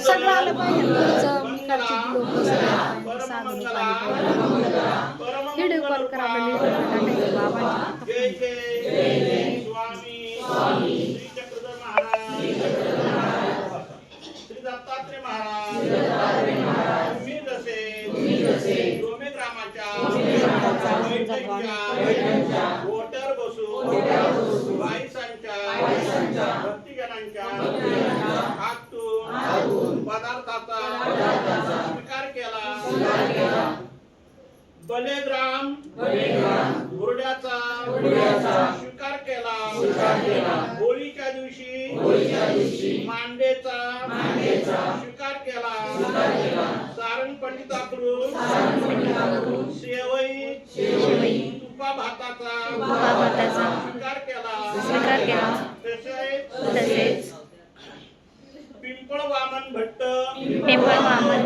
सगळं आलं पाहिजे. व्हिडिओ कॉल करा आपल्या व्हिडिओ टाकायचं. बाबांच्या जय पदार्थाचा स्वीकार केला. बलेग्राम. गुरड्याचा स्वीकार केला. होळीच्या दिवशी. मांडेचा. स्वीकार केला. सारण पंडिताकडून. शेवई. तुपा भाताचा. स्वीकार केला. स्वीकार केला. तसेच तसेच. पिंपळ वामन भट्ट. पिंपळ वामन